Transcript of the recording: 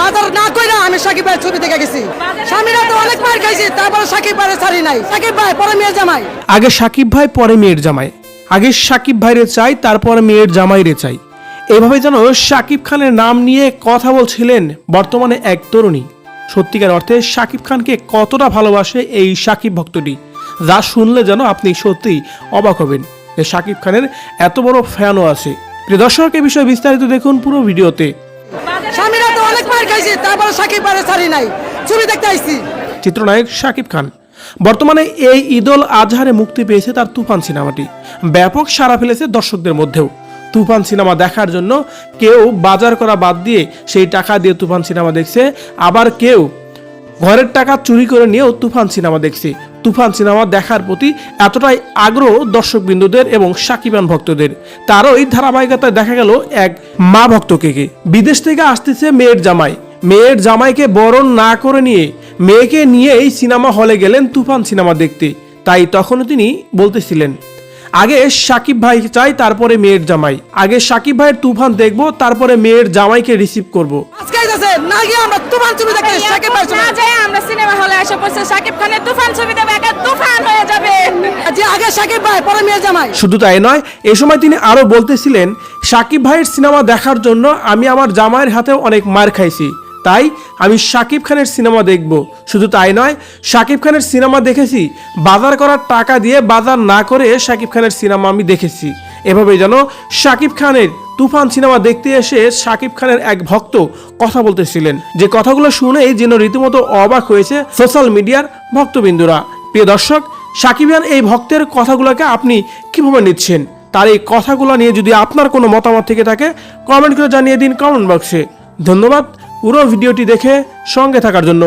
বাজার না কইরা আমি সাকিব ভাই ছবি দেখে গেছি। স্বামীরা তো অনেক মার খাইছি তারপরে সাকিব ভাইয়ের ছাড়ি নাই। সাকিব ভাই, পরে মেয়ের জামাই। আগে সাকিব ভাই, পরে মেয়ের জামাই। আগে সাকিব ভাইরে চাই, তারপর মেয়ের জামাইরে চাই। এভাবে যেন সাকিব খানের নাম নিয়ে কথা বলছিলেন বর্তমানে এক তরুণী। সত্যিকার অর্থে সাকিব খানকে কতটা ভালোবাসে এই সাকিব ভক্তটি, যা শুনলে যেন আপনি সত্যিই অবাক হবেন। যে সাকিব খানের এত বড় ফ্যানও আছে। প্রিয় দর্শক, এ বিষয়ে বিস্তারিত দেখুন পুরো ভিডিওতে। মার তারপরে সাকিব ভাইয়ের ছাড়ি নাই। ছবি দেখতে আইছি। চিত্রনায়ক সাকিব খান। বর্তমানে এই ঈদল আজহারে মুক্তি পেয়েছে তার তুফান সিনেমাটি। ব্যাপক সাড়া ফেলেছে দর্শকদের মধ্যেও। তুফান সিনেমা দেখার জন্য কেউ বাজার করা বাদ দিয়ে সেই টাকা দিয়ে তুফান সিনেমা দেখছে। আবার কেউ ঘরের টাকা চুরি করে নিয়েও তুফান সিনেমা দেখছে। তুফান সিনেমা দেখার প্রতি এতটাই আগ্রহ দর্শকবৃন্দদের এবং সাকিবান ভক্তদের। তারই ধারাবাহিকতায় দেখা গেল এক মা ভক্তকে। বিদেশ থেকে আসতেছে মেয়ের জামাই। মেয়ের জামাইকে বরণ না করে নিয়ে মেয়েকে নিয়েই সিনেমা হলে গেলেন তুফান সিনেমা দেখতে। তাই তখনও তিনি বলতেছিলেন, আগে সাকিব ভাই চাই, তারপরে মেয়ের জামাই। আগে সাকিব ভাইয়ের তুফান দেখব, তারপরে মেয়ের জামাইকে রিসিভ করব। না গিয়ে আমরা তোমার ছবি আইছি, সাকিব ছবি না যাই আমরা সিনেমা হলে এসে পড়ছে সাকিব খানের তুফান ছবি দেবে একা তুফান হয়ে যাবে। যে আগে সাকিব ভাই পরে জামাই। শুধু তাই নয় এ সময় তিনি আরও বলতেছিলেন সাকিব ভাইয়ের সিনেমা দেখার জন্য আমি আমার জামাইয়ের হাতেও অনেক মার খাইছি। তাই আমি সাকিব খানের সিনেমা দেখব। শুধু তাই নয় সাকিব খানের সিনেমা দেখেছি বাজার করার টাকা দিয়ে বাজার না করে সাকিব খানের সিনেমা আমি দেখেছি। এভাবে যেন সাকিব খানের তুফান সিনেমা দেখতে এসে সাকিব খানের এক ভক্ত কথা বলতেছিলেন। যে কথাগুলো শুনেই যেন রীতিমতো অবাক হয়েছে সোশ্যাল মিডিয়ার ভক্তবিন্দুরা। প্রিয় দর্শক সাকিবিয়ান এই ভক্তের কথাগুলোকে আপনি কীভাবে নিচ্ছেন? তার এই কথাগুলো নিয়ে যদি আপনার কোনো মতামত থেকে থাকে কমেন্ট করে জানিয়ে দিন কমেন্ট বক্সে ধন্যবাদ, পুরো ভিডিওটি দেখে সঙ্গে থাকার জন্য।